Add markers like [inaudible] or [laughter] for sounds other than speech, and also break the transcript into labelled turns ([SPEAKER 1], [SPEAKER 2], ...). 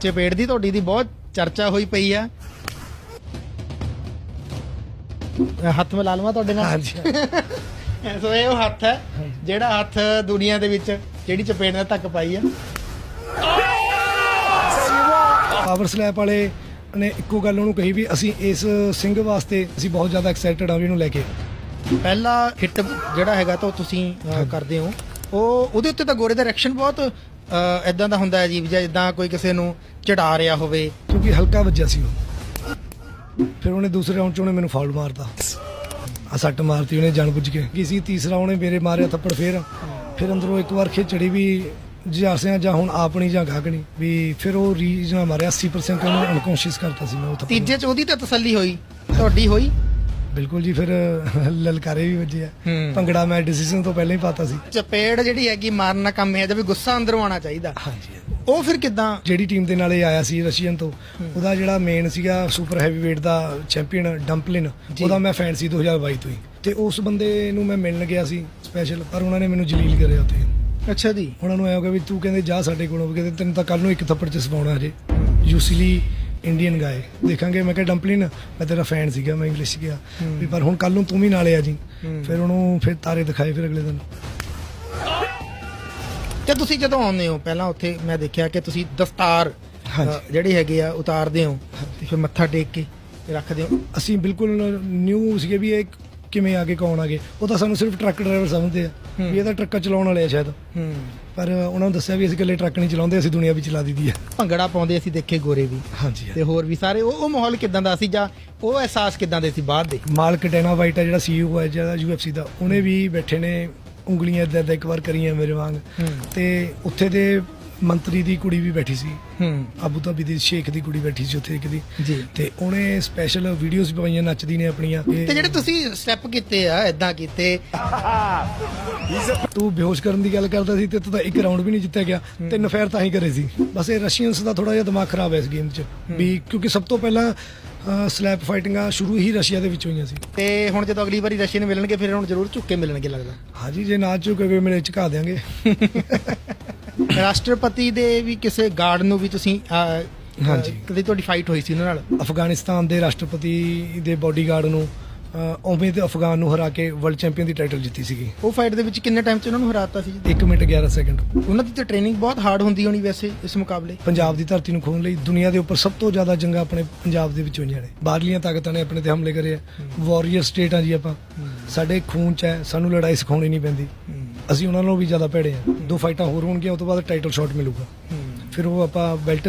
[SPEAKER 1] ਚਪੇੜ ਦੀ ਤੁਹਾਡੀ ਦੀ ਬਹੁਤ ਚਰਚਾ ਹੋਈ ਪਈ ਆ। ਹੱਥ ਮਿਲਾ ਲਵਾਂ ਤੁਹਾਡੇ ਨਾਲ?
[SPEAKER 2] ਹਾਂਜੀ। [laughs]
[SPEAKER 1] ਸੋ ਇਹ ਉਹ ਹੱਥ ਹੈ ਜਿਹੜਾ ਹੱਥ ਦੁਨੀਆ ਦੇ ਵਿੱਚ ਜਿਹੜੀ ਚਪੇੜ ਨੇ ਤੱਕ ਪਾਈ ਆ।
[SPEAKER 2] ਪਾਵਰ ਸਲੈਪ ਵਾਲੇ ਨੇ ਇੱਕੋ ਗੱਲ ਉਹਨੂੰ ਕਹੀ ਵੀ ਅਸੀਂ ਇਸ ਸਿੰਘ ਵਾਸਤੇ ਅਸੀਂ ਬਹੁਤ ਜ਼ਿਆਦਾ ਐਕਸਾਈਟਡ ਆ ਵੀ ਇਹਨੂੰ ਲੈ ਕੇ।
[SPEAKER 1] ਪਹਿਲਾ ਹਿੱਟ ਜਿਹੜਾ ਹੈਗਾ ਤਾਂ ਉਹ ਤੁਸੀਂ ਕਰਦੇ ਹੋ। ਉਹ ਉਹਦੇ ਉੱਤੇ ਤਾਂ ਗੋਰੇ ਦਾ ਰਿਐਕਸ਼ਨ ਬਹੁਤ ਇਦਾਂ ਦਾ ਹੁੰਦਾ ਹੈ ਜੀ ਜਿੱਦਾਂ ਕੋਈ ਕਿਸੇ ਨੂੰ ਚੜਾ ਰਿਹਾ ਹੋਵੇ।
[SPEAKER 2] ਕਿਉਂਕਿ ਹਲਕਾ ਵੱਜਿਆ ਸੀ ਉਹ। ਫਿਰ ਉਹਨੇ ਦੂਸਰੇ ਰਾਉਂਡ 'ਚ ਉਹਨੇ ਮੈਨੂੰ ਫਾਉਲ ਮਾਰਤਾ। ਆ ਸੱਟ ਮਾਰਤੀ ਉਹਨੇ ਜਾਣਬੁੱਝ ਕੇ। ਕਿਸੇ ਤੀਸਰਾ ਉਹਨੇ ਮੇਰੇ ਮਾਰਿਆ ਥੱਪੜ ਫੇਰ। ਫਿਰ ਅੰਦਰੋਂ ਇੱਕ ਵਾਰ ਖਿਚੜੀ ਵੀ ਜਿਆਸਿਆਂ ਜਾਂ ਹੁਣ ਆਪਣੀ ਜਾਂ ਗਾਗਣੀ ਵੀ ਫਿਰ ਉਹ ਰੀਜ ਨਾਲ ਮਾਰਿਆ। 80% ਉਹਨੂੰ ਅਨਕੌਂਸ਼ੀਅਸ ਕਰਤਾ ਸੀ ਮੈਂ ਉਹ
[SPEAKER 1] ਤੀਜੇ ਚ ਉਹਦੀ ਤਾਂ ਤਸੱਲੀ ਹੋਈ ਤੁਹਾਡੀ ਹੋਈ।
[SPEAKER 2] ਬਿਲਕੁਲ ਜੀ ਫਿਰ ਲਲਕਾਰੇ ਵੀ ਵੱਜੇ ਆ। ਭੰਗੜਾ ਮੈਂ ਡਿਸੀਜਨ ਤੋਂ ਪਹਿਲਾਂ ਹੀ ਪਾਤਾ ਸੀ।
[SPEAKER 1] ਚਪੇੜ ਜਿਹੜੀ ਹੈਗੀ ਮਾਰਨਾ ਕੰਮ ਹੈ ਜਦ ਵੀ ਗੁੱਸਾ ਅੰਦਰੋਂ ਆਉਣਾ ਚਾਹੀਦਾ।
[SPEAKER 2] ਹਾਂਜੀ
[SPEAKER 1] ਉਹ ਫਿਰ ਕਿਦਾਂ?
[SPEAKER 2] ਜਿਹੜੀ ਟੀਮ ਦੇ ਨਾਲ ਇਹ ਆਇਆ ਸੀ ਰਸ਼ੀਅਨ ਤੋਂ ਉਹਦਾ ਜਿਹੜਾ ਮੇਨ ਸੀਗਾ ਸੁਪਰ ਹੈਵੀ weight ਦਾ ਚੈਂਪੀਅਨ ਡੰਪਲਿਨ। ਉਹਦਾ ਮੈਂ ਫੈਨ ਸੀ 2022 ਤੋਂ ਹੀ। ਤੇ ਉਸ ਬੰਦੇ ਨੂੰ ਮੈਂ ਮਿਲਣ ਗਿਆ ਸੀ ਸਪੈਸ਼ਲ ਪਰ ਉਹਨਾਂ ਨੇ ਮੈਨੂੰ ਜਲੀਲ ਕਰਿਆ ਉੱਥੇ।
[SPEAKER 1] ਅੱਛਾ ਜੀ।
[SPEAKER 2] ਉਹਨਾਂ ਨੂੰ ਐਂ ਹੋ ਗਿਆ ਵੀ ਤੂੰ ਕਹਿੰਦੇ ਜਾ ਸਾਡੇ ਕੋਲੋਂ ਕਹਿੰਦੇ ਤੈਨੂੰ ਤਾਂ ਕੱਲ ਨੂੰ ਇੱਕ ਥੱਪੜ ਚ ਸਵਾਉਣਾ ਹਜੇ ਯੂਸੀਲੀ ਇੰਡੀਅਨ ਗਾਏ ਦੇਖਾਂਗੇ ਮੈਂ ਕਿਹਾ ਡੰਪਲਿਨ ਮੈਂ ਤੇਰਾ ਫੈਨ ਸੀਗਾ ਮੈਂ ਇੰਗਲਿਸ਼ ਗਿਆ ਵੀ ਪਰ ਹੁਣ ਕੱਲ ਨੂੰ ਤੂੰ ਵੀ ਨਾਲੇ ਆ ਜੀ। ਫਿਰ ਉਹਨੂੰ ਫਿਰ ਤਾਰੇ ਦਿਖਾਏ ਫਿਰ ਅਗਲੇ ਦਿਨ।
[SPEAKER 1] ਤੇ ਤੁਸੀਂ ਜਦੋਂ ਆਉਂਦੇ ਹੋ ਪਹਿਲਾਂ ਉੱਥੇ ਮੈਂ ਦੇਖਿਆ ਕਿ ਤੁਸੀਂ ਦਸਤਾਰ ਜਿਹੜੀ ਹੈਗੀ ਆ ਉਤਾਰਦੇ ਹੋ। ਫਿਰ ਮੱਥਾ ਟੇਕ ਕੇ ਰੱਖਦੇ ਹੋ।
[SPEAKER 2] ਅਸੀਂ ਬਿਲਕੁਲ ਨਿਊ ਸੀਗੇ ਵੀ ਇਹ ਕਿਵੇਂ ਆ ਕੇ ਕੌਣ ਆ ਗਏ? ਉਹ ਤਾਂ ਸਾਨੂੰ ਸਿਰਫ ਟਰੱਕ ਡਰਾਈਵਰ ਸਮਝਦੇ ਆ ਵੀ ਇਹ ਤਾਂ ਟਰੱਕਾਂ ਚਲਾਉਣ ਵਾਲੇ ਆ ਸ਼ਾਇਦ।
[SPEAKER 1] ਹੂੰ।
[SPEAKER 2] ਪਰ ਉਹਨਾਂ ਨੂੰ ਦੱਸਿਆ ਵੀ ਅਸੀਂ ਇਕੱਲੇ ਟਰੱਕ ਨਹੀਂ ਚਲਾਉਂਦੇ ਅਸੀਂ ਦੁਨੀਆ ਵੀ ਚਲਾ ਦੀਦੀ ਆ।
[SPEAKER 1] ਭੰਗੜਾ ਪਾਉਂਦੇ ਅਸੀਂ ਦੇਖੇ ਗੋਰੇ ਵੀ।
[SPEAKER 2] ਹਾਂਜੀ
[SPEAKER 1] ਤੇ ਹੋਰ ਵੀ ਸਾਰੇ ਉਹ ਉਹ ਮਾਹੌਲ ਕਿਦਾਂ ਦਾ ਸੀ ਜਾਂ ਉਹ ਅਹਿਸਾਸ ਕਿਦਾਂ ਦੇ ਸੀ ਬਾਅਦ ਦੇ?
[SPEAKER 2] ਮਾਲਕ ਡੈਨਾ ਵਾਈਟ ਆ ਜਿਹੜਾ ਸੀਈਓ ਹੈ ਜਿਹੜਾ ਯੂਐਫਸੀ ਦਾ ਉਹਨੇ ਵੀ ਬੈਠੇ ਨੇ ਉਂਗਲੀਆਂ ਏਦਾਂ ਏਦਾਂ ਇੱਕ ਵਾਰ ਕਰੀਆਂ ਮੇਰੇ ਵਾਂਗ। ਤੇ ਉੱਥੇ ਦੇ ਮੰਤਰੀ ਦੀ ਕੁੜੀ ਵੀ ਬੈਠੀ ਸੀ।
[SPEAKER 1] ਹੂੰ।
[SPEAKER 2] ਆਬੂ ਧਾਬੀ ਦੀ ਸ਼ੇਖ ਦੀ ਕੁੜੀ ਬੈਠੀ ਸੀ ਉੱਥੇ ਇੱਕ ਦੀ।
[SPEAKER 1] ਜੀ।
[SPEAKER 2] ਤੇ ਉਹਨੇ ਸਪੈਸ਼ਲ ਵੀਡੀਓਜ਼ ਪਾਈਆਂ ਨੱਚਦੀ ਨੇ ਆਪਣੀਆਂ।
[SPEAKER 1] ਤੇ ਜਿਹੜੇ ਤੁਸੀਂ ਸਟੈਪ ਕੀਤੇ ਆ ਇਦਾਂ ਕੀਤੇ।
[SPEAKER 2] ਤੂੰ ਬੇਹੋਸ਼ ਕਰਨ ਦੀ ਗੱਲ ਕਰਦਾ ਸੀ ਤੇ ਤੂੰ ਤਾਂ ਇੱਕ ਰਾਉਂਡ ਵੀ ਨਹੀਂ ਜਿੱਤਿਆ ਗਿਆ। ਤਿੰਨ ਫੇਰ ਤਾਂ ਹੀ ਕਰੇ ਸੀ। ਬਸ ਇਹ ਰਸ਼ੀਅਨਸ ਦਾ ਥੋੜਾ ਜਿਹਾ ਦਿਮਾਗ ਖਰਾਬ ਹੈ ਇਸ ਗੇਮ 'ਚ। ਵੀ ਕਿਉਂਕਿ ਸਭ ਤੋਂ ਪਹਿਲਾਂ ਸਲੈਪ ਫਾਈਟਿੰਗਾਂ ਸ਼ੁਰੂ ਹੀ ਰਸ਼ੀਆ ਦੇ ਵਿੱਚ ਹੋਈਆਂ ਸੀ।
[SPEAKER 1] ਤੇ ਹੁਣ ਜਦੋਂ ਅਗਲੀ ਵਾਰੀ ਰਸ਼ੀਅਨ ਮਿਲਣਗੇ ਫਿਰ ਹੁਣ ਜ਼ਰੂਰ ਝੁੱਕ ਕੇ ਮਿਲਣਗੇ ਲੱਗਦਾ।
[SPEAKER 2] ਹਾਂਜੀ ਜੇ ਨਾ ਝੁਕੋਗੇ ਮੇਰੇ ਝੁਕਾ ਦਿਆਂਗੇ। [laughs]
[SPEAKER 1] ਰਾਸ਼ਟਰਪਤੀ ਦੇ ਵੀ ਕਿਸੇ ਗਾਰਡ ਨੂੰ ਵੀ ਤੁਸੀਂ ਅਹ, ਅਹ,
[SPEAKER 2] ਹਾਂਜੀ।
[SPEAKER 1] ਕਦੇ ਤੁਹਾਡੀ ਫਾਈਟ ਹੋਈ ਸੀ ਉਹਨਾਂ ਨਾਲ?
[SPEAKER 2] ਅਫਗਾਨਿਸਤਾਨ ਦੇ ਰਾਸ਼ਟਰਪਤੀ ਦੇ ਬਾਡੀਗਾਰਡ ਨੂੰ ਅਹ, ਉਮੀਦ ਅਫਗਾਨ ਨੂੰ ਹਰਾ ਕੇ ਵਰਲਡ ਚੈਂਪੀਅਨ ਦੀ ਟਾਈਟਲ ਜਿੱਤੀ ਸੀਗੀ।
[SPEAKER 1] ਉਹ ਫਾਈਟ ਦੇ ਵਿੱਚ ਕਿੰਨੇ ਟਾਈਮ 'ਚ ਉਹਨਾਂ ਨੂੰ ਹਰਾਤਾ ਸੀ?
[SPEAKER 2] 1 ਮਿੰਟ 11 ਸੈਕਿੰਡ
[SPEAKER 1] ਉਹਨਾਂ ਦੀ ਤਾਂ ਟ੍ਰੇਨਿੰਗ ਬਹੁਤ ਹਾਰਡ ਹੁੰਦੀ ਹੋਣੀ ਵੈਸੇ ਇਸ ਮੁਕਾਬਲੇ।
[SPEAKER 2] ਪੰਜਾਬ ਦੀ ਧਰਤੀ ਨੂੰ ਖੋਣ ਲਈ ਦੁਨੀਆ ਦੇ ਉੱਪਰ ਸਭ ਤੋਂ ਜ਼ਿਆਦਾ ਜੰਗਾਂ ਆਪਣੇ ਪੰਜਾਬ ਦੇ ਵਿੱਚ ਹੋਈਆਂ ਨੇ। ਬਾਹਰਲੀਆਂ ਤਾਕਤਾਂ ਨੇ ਆਪਣੇ ਤੇ ਹਮਲੇ ਕਰੇ ਆ। ਵਾਰੀਅਰ ਸਟੇਟ ਆ ਜੀ ਆਪਾਂ। ਸਾਡੇ ਖੂਨ ਚ ਹੈ ਸਾਨੂੰ ਲੜਾਈ ਸਿਖਾਉਣੀ ਨਹੀਂ ਪੈਂਦੀ। ਅਸੀਂ ਉਹਨਾਂ ਨਾਲੋਂ ਵੀ ਜ਼ਿਆਦਾ ਭੇੜੇ ਆ ਦੋ ਫਾਈਟਾਂ ਹੋਰ ਹੋਣਗੀਆਂ ਉਸ ਤੋਂ ਬਾਅਦ ਟਾਈਟਲ ਸ਼ਾਟ ਮਿਲੂਗਾ। ਫਿਰ ਉਹ ਆਪਾਂ ਬੈਲਟ